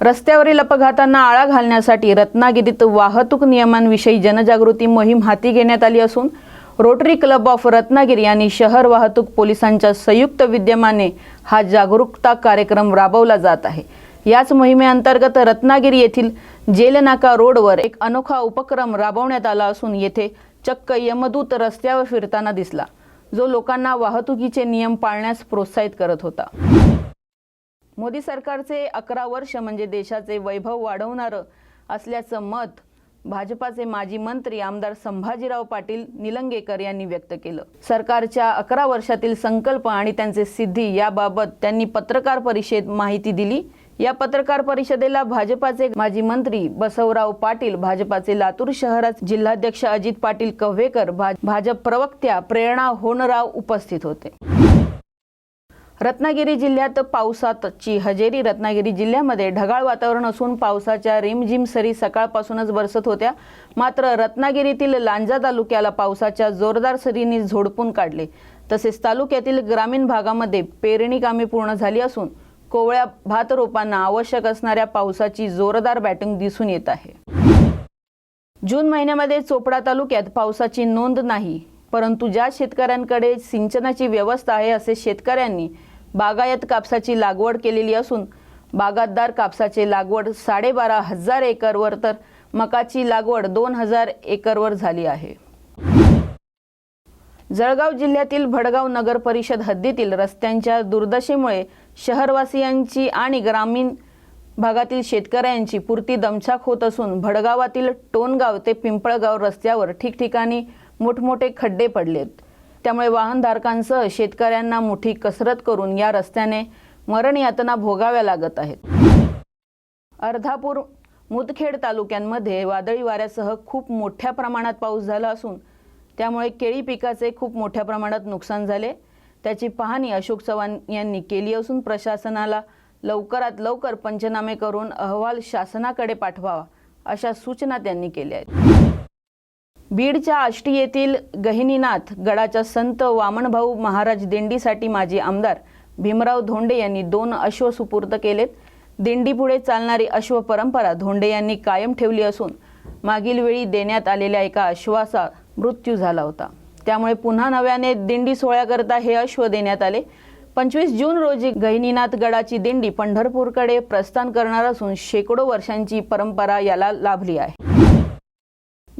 रस्त्यावरील अपघातांना आळा घालण्यासाठी रत्नागिरीत वाहतूक नियमांविषयी जनजागृती मोहीम हाती घेण्यात आली असून रोटरी क्लब ऑफ रत्नागिरी आणि शहर वाहतूक पोलिसांच्या संयुक्त विद्यमाने हा जागरूकता कार्यक्रम राबवला जात आहे. याच मोहिमेअंतर्गत रत्नागिरी येथील जेलनाका रोडवर एक अनोखा उपक्रम राबवण्यात आला असून येथे चक्क यमदूत रस्त्यावर फिरताना दिसला जो लोकांना वाहतुकीचे नियम पाळण्यास प्रोत्साहित करत होता. मोदी सरकारचे अकरा वर्ष म्हणजे देशाचे वैभव वाढवणारं असल्याचं मत भाजपाचे माजी मंत्री आमदार संभाजीराव पाटील निलंगेकर यांनी व्यक्त केलं. सरकारच्या अकरा वर्षातील संकल्प आणि त्यांचे सिद्धी याबाबत त्यांनी पत्रकार परिषदेत माहिती दिली. या पत्रकार परिषदेला भाजपाचे माजी मंत्री बसवराव पाटील भाजपाचे लातूर शहरात जिल्हाध्यक्ष अजित पाटील कव्हेकर भाज- भाजप प्रवक्त्या प्रेरणा होनराव उपस्थित होते. रत्नागिरी जिल्ह्यात पावसाची हजेरी. रत्नागिरी जिल्ह्यामध्ये ढगाळ वातावरण असून पावसाच्या रिमझिम सरी सकाळपासूनच बरसत होत्या. मात्र रत्नागिरीतील लांजा तालुक्याला पावसाच्या जोरदार सरींनी झोडपून काढले. तसेच तालुक्यातील ग्रामीण भागामध्ये पेरणी कामे पूर्ण झाली असून कोवळ्या भात रोपांना आवश्यक असणाऱ्या पावसाची जोरदार बॅटिंग दिसून येत आहे. जून महिन्यामध्ये चोपडा तालुक्यात पावसाची नोंद नाही परंतु ज्या शेतकऱ्यांकडे सिंचनाची व्यवस्था आहे असे शेतकऱ्यांनी बागायत कापसाची लागवड केलेली असून बागायतदार कापसाचे लागवड साडेबारा हजार एकरवर तर मकाची लागवड दोन हजार एकरवर झाली आहे. जळगाव जिल्ह्यातील भडगाव नगर परिषद हद्दीतील रस्त्यांच्या दुर्दशेमुळे शहरवासियांची आणि ग्रामीण भागातील शेतकऱ्यांची पुरती दमछाक होत असून भडगावातील टोनगाव ते पिंपळगाव रस्त्यावर ठिकठिकाणी मोठमोठे खड्डे पडलेत. त्यामुळे वाहनधारकांसह शेतकऱ्यांना मोठी कसरत करून या रस्त्याने मरण यातना भोगाव्या लागत आहेत. अर्धापूर मुदखेड तालुक्यांमध्ये वादळी वाऱ्यासह खूप मोठ्या प्रमाणात पाऊस झाला असून त्यामुळे केळी पिकाचे खूप मोठ्या प्रमाणात नुकसान झाले. त्याची पाहणी अशोक चव्हाण यांनी केली असून प्रशासनाला लवकरात लवकर पंचनामे करून अहवाल शासनाकडे पाठवावा अशा सूचना त्यांनी केल्या आहेत. बीडच्या आष्टी येथील गहिनीनाथ गडाच्या संत वामनभाऊ महाराज दिंडीसाठी माजी आमदार भीमराव धोंडे यांनी दोन अश्व सुपूर्द केलेत. दिंडीपुढे चालणारी अश्व परंपरा धोंडे यांनी कायम ठेवली असून मागील वेळी देण्यात आलेल्या एका अश्वाचा मृत्यू झाला होता. त्यामुळे पुन्हा नव्याने दिंडी सोहळ्याकरता हे अश्व देण्यात आले. पंचवीस जून रोजी गहिनीनाथ गडाची दिंडी पंढरपूरकडे प्रस्थान करणार असून शेकडो वर्षांची परंपरा याला लाभली आहे.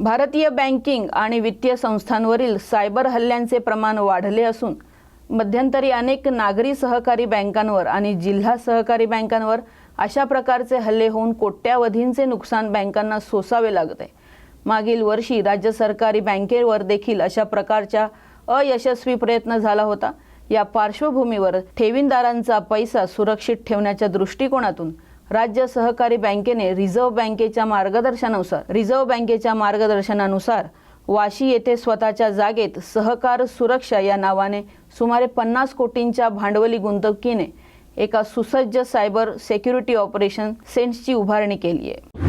भारतीय बँकिंग आणि वित्तीय संस्थांवरील सायबर हल्ल्यांचे प्रमाण वाढले असून मध्यंतरी अनेक नागरी सहकारी बँकांवर आणि जिल्हा सहकारी बँकांवर अशा प्रकारचे हल्ले होऊन कोट्यावधींचे नुकसान बँकांना सोसावे लागत. आहे मागील वर्षी राज्य सरकारी बँकेवर देखील अशा प्रकारच्या अयशस्वी प्रयत्न झाला होता. या पार्श्वभूमीवर ठेवींदारांचा पैसा सुरक्षित ठेवण्याच्या दृष्टिकोनातून राज्य सहकारी बँकेने रिझर्व्ह बँकेच्या मार्गदर्शनानुसार रिझर्व्ह बँकेच्या मार्गदर्शनानुसार वाशी येथे स्वतःच्या जागेत सहकार सुरक्षा या नावाने सुमारे पन्नास कोटींच्या भांडवली गुंतवणुकीने एका सुसज्ज सायबर सेक्युरिटी ऑपरेशन सेंट्सची उभारणी केली आहे.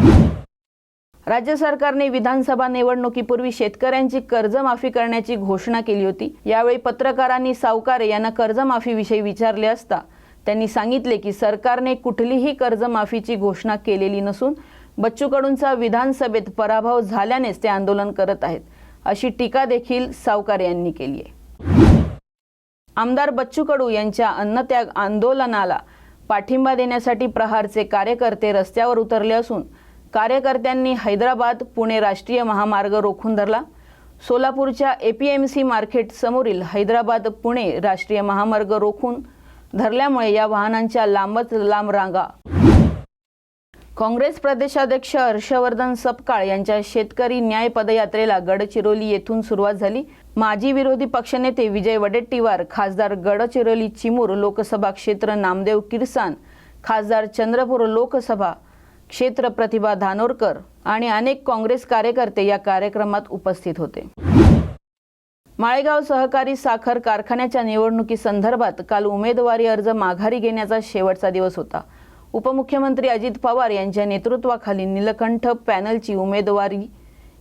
राज्य सरकारने विधानसभा निवडणुकीपूर्वी शेतकऱ्यांची कर्जमाफी करण्याची घोषणा केली होती. यावेळी पत्रकारांनी सावकारे यांना कर्जमाफीविषयी विचारले असता त्यांनी सांगितले की सरकारने कुठलीही कर्जमाफीची घोषणा केलेली नसून बच्चू कडूंचा विधानसभेत पराभव झाल्यानेच ते आंदोलन करत आहेत. अशी टीका देखील सावकार यांनी केली आहे. आमदार बच्चू कडू यांच्या अन्नत्याग आंदोलनाला पाठिंबा देण्यासाठी प्रहारचे कार्यकर्ते रस्त्यावर उतरले असून कार्यकर्त्यांनी हैदराबाद पुणे राष्ट्रीय महामार्ग रोखून धरला. सोलापूरच्या एपीएमसी मार्केट समोरील हैदराबाद पुणे राष्ट्रीय महामार्ग रोखून धरल्यामुळे या वाहनांच्या लांबच लांब रांगा. काँग्रेस प्रदेशाध्यक्ष हर्षवर्धन सपकाळ यांच्या शेतकरी न्याय पदयात्रेला गडचिरोली येथून सुरुवात झाली. माजी विरोधी पक्षनेते विजय वडेट्टीवार खासदार गडचिरोली चिमूर लोकसभा क्षेत्र नामदेव किरसान खासदार चंद्रपूर लोकसभा क्षेत्र प्रतिभा धानोरकर आणि अनेक काँग्रेस कार्यकर्ते या कार्यक्रमात उपस्थित होते. माळेगाव सहकारी साखर कारखान्याच्या निवडणुकीसंदर्भात काल उमेदवारी अर्ज माघारी घेण्याचा शेवटचा दिवस होता. उपमुख्यमंत्री अजित पवार यांच्या नेतृत्वाखाली निलकंठ पॅनलची उमेदवारी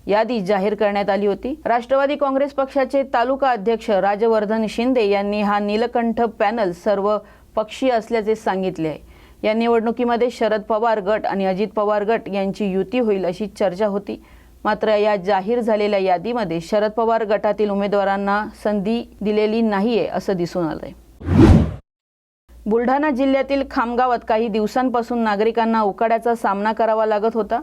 यादी जाहीर करण्यात आली होती. राष्ट्रवादी काँग्रेस पक्षाचे तालुका अध्यक्ष राजवर्धन शिंदे यांनी हा नीलकंठ पॅनल सर्व पक्षीय असल्याचे सांगितले आहे. या निवडणुकीमध्ये शरद पवार गट आणि अजित पवार गट यांची युती होईल अशी चर्चा होती. मात्र या जाहीर झालेल्या यादीमध्ये शरद पवार गटातील उमेदवारांना संधी दिलेली नाहीये असं दिसून आलंय. बुलढाणा जिल्ह्यातील खामगावात काही दिवसांपासून नागरिकांना उकाड्याचा सामना करावा लागत होता.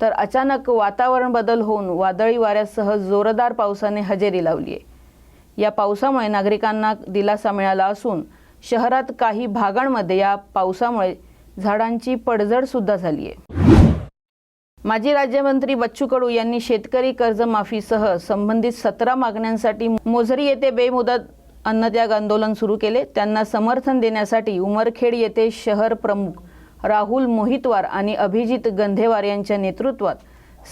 तर अचानक वातावरण बदल होऊन वादळी वाऱ्यासह जोरदार पावसाने हजेरी लावली आहे या पावसामुळे नागरिकांना दिलासा मिळाला असून शहरात काही भागांमध्ये या पावसामुळे झाडांची पडझड सुद्धा झाली आहे माजी राज्यमंत्री बच्चू कडू यांनी शेतकरी कर्जमाफीसह संबंधित सतरा मागण्यांसाठी मोझरी येथे बेमुदत अन्नत्याग आंदोलन सुरू केले. त्यांना समर्थन देण्यासाठी उमरखेड येथे शहर प्रमुख राहुल मोहितवार आणि अभिजित गंधेवार यांच्या नेतृत्वात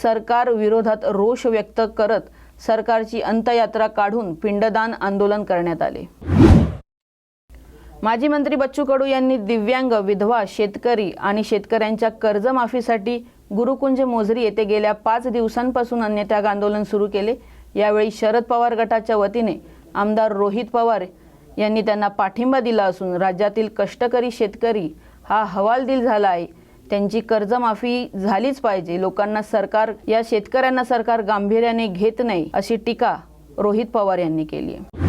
सरकार विरोधात रोष व्यक्त करत सरकारची अंतयात्रा काढून पिंडदान आंदोलन करण्यात आले. माजी मंत्री बच्चू कडू यांनी दिव्यांग विधवा शेतकरी आणि शेतकऱ्यांच्या कर्जमाफीसाठी गुरुकुंज मोझरी येथे गेल्या पाच दिवसांपासून अन्यत्याग आंदोलन सुरू केले. यावेळी शरद पवार गटाच्या वतीने आमदार रोहित पवार यांनी त्यांना पाठिंबा दिला असून राज्यातील कष्टकरी शेतकरी हा हवालदिल झाला आहे. त्यांची कर्जमाफी झालीच पाहिजे. लोकांना सरकार या शेतकऱ्यांना सरकार गांभीर्याने घेत नाही अशी टीका रोहित पवार यांनी केली आहे.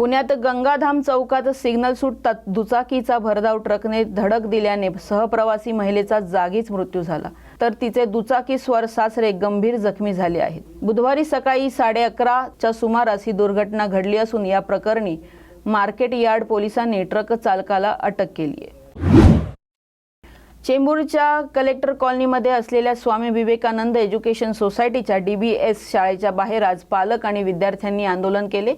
पुण्यात गंगाधाम चौकात सिग्नल सुटतात. दुचाकीचा भरधाव ट्रकने धडक दिल्याने सहप्रवासी महिलेचा जागीच मृत्यू झाला. तर तिचे दुचाकी स्वर सासरे गंभीर जखमी झाले आहेत. बुधवारी सकाळी साडे अकराच्या सुमारास ही दुर्घटना घडली असून या प्रकरणी मार्केट यार्ड पोलिसांनी ट्रक चालकाला अटक केली आहे. चेंबूरच्या कलेक्टर कॉलनीमध्ये असलेल्या स्वामी विवेकानंद एज्युकेशन सोसायटीच्या डी बी एस शाळेच्या बाहेर आज पालक आणि विद्यार्थ्यांनी आंदोलन केले.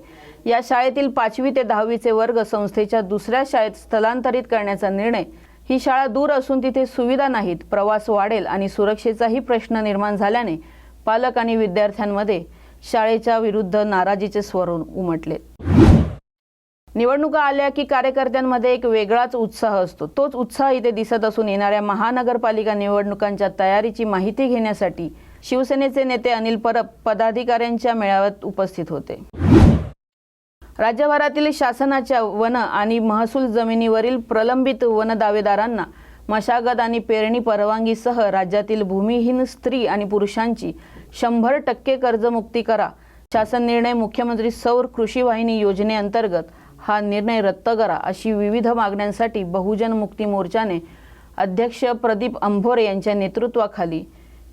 या शाळेतील पाचवी ते दहावीचे वर्ग संस्थेच्या दुसऱ्या शाळेत स्थलांतरित करण्याचा निर्णय. ही शाळा दूर असून तिथे सुविधा नाहीत प्रवास वाढेल आणि सुरक्षेचाही प्रश्न निर्माण झाल्याने पालक आणि विद्यार्थ्यांमध्ये शाळेच्या विरुद्ध नाराजीचे स्वर उमटले. निवडणुका आल्या की कार्यकर्त्यांमध्ये एक वेगळाच उत्साह असतो. तोच उत्साह इथे दिसत असून येणाऱ्या महानगरपालिका निवडणुकांच्या तयारीची माहिती घेण्यासाठी शिवसेनेचे नेते अनिल परब पदाधिकाऱ्यांच्या मेळाव्यात उपस्थित होते. राज्यभरातील शासनाच्या वन आणि महसूल जमिनीवरील प्रलंबित वन दावेदारांना मशागत आणि पेरणी परवानगीसह राज्यातील भूमिहीन स्त्री आणि पुरुषांची शंभर टक्के कर्जमुक्ती करा. शासन निर्णय मुख्यमंत्री सौर कृषी वाहिनी योजनेअंतर्गत हा निर्णय रद्द करा अशी विविध मागण्यांसाठी बहुजन मुक्ती मोर्चाने अध्यक्ष प्रदीप अंभोरे यांच्या नेतृत्वाखाली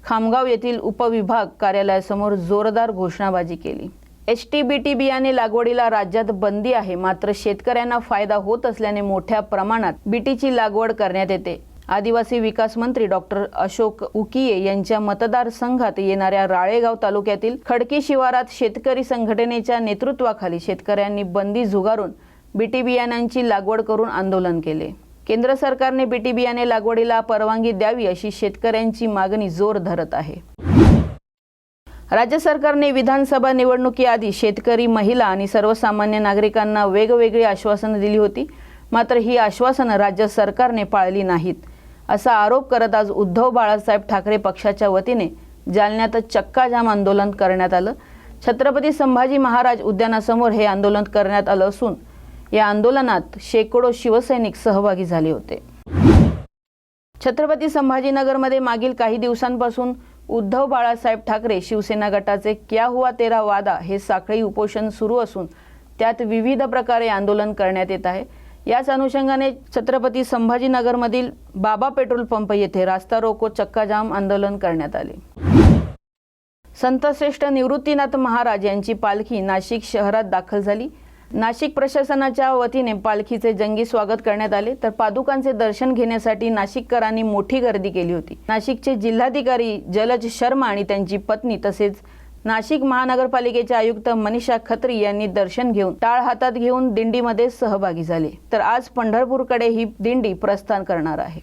खामगाव येथील उपविभाग कार्यालयासमोर जोरदार घोषणाबाजी केली. एच टी बी टी बियाणे लागवडीला राज्यात बंदी आहे मात्र शेतकऱ्यांना फायदा होत असल्याने मोठ्या प्रमाणात बीटीची लागवड करण्यात येते. आदिवासी विकास मंत्री डॉक्टर अशोक उकिये यांच्या मतदारसंघात येणाऱ्या राळेगाव तालुक्यातील खडकी शिवारात शेतकरी संघटनेच्या नेतृत्वाखाली शेतकऱ्यांनी बंदी झुगारून बीटी बियाण्यांची लागवड करून आंदोलन केले. केंद्र सरकारने बीटी बियाणे लागवडीला परवानगी द्यावी अशी शेतकऱ्यांची मागणी जोर धरत आहे. राज्य सरकारने विधानसभा निवडणुकीआधी शेतकरी महिला आणि सर्वसामान्य नागरिकांना वेगवेगळी आश्वासनं दिली होती. मात्र ही आश्वासनं राज्य सरकारने पाळली नाहीत. असा आरोप करत आज उद्धव बाळासाहेब ठाकरे पक्षाच्या वतीने जालन्यात चक्काजाम आंदोलन करण्यात आलं. छत्रपती संभाजी महाराज उद्यानासमोर हे आंदोलन करण्यात आलं असून या आंदोलनात शेकडो शिवसैनिक सहभागी झाले होते. छत्रपती संभाजीनगरमध्ये मागील काही दिवसांपासून उद्धव बाळासाहेब ठाकरे शिवसेना गटाचे क्या हुआ तेरा वादा हे साखळी उपोषण सुरू असून त्यात विविध प्रकारे आंदोलन करण्यात येत आहे. याच अनुषंगाने छत्रपती संभाजीनगरमधील बाबा पेट्रोल पंप येथे रास्ता रोको चक्काजाम आंदोलन करण्यात आले. संतश्रेष्ठ निवृत्तीनाथ महाराज यांची पालखी नाशिक शहरात दाखल झाली. नाशिक प्रशासनाच्या वतीने पालखीचे जंगी स्वागत करण्यात आले. तर पादुकांचे दर्शन घेण्यासाठी नाशिककरांनी मोठी गर्दी केली होती. नाशिकचे जिल्हाधिकारी जलज शर्मा आणि त्यांची पत्नी तसेच नाशिक महानगरपालिकेचे आयुक्त मनीषा खत्री यांनी दर्शन घेऊन टाळ हातात घेऊन दिंडीमध्ये सहभागी झाले. तर आज पंढरपूरकडे ही दिंडी प्रस्थान करणार आहे.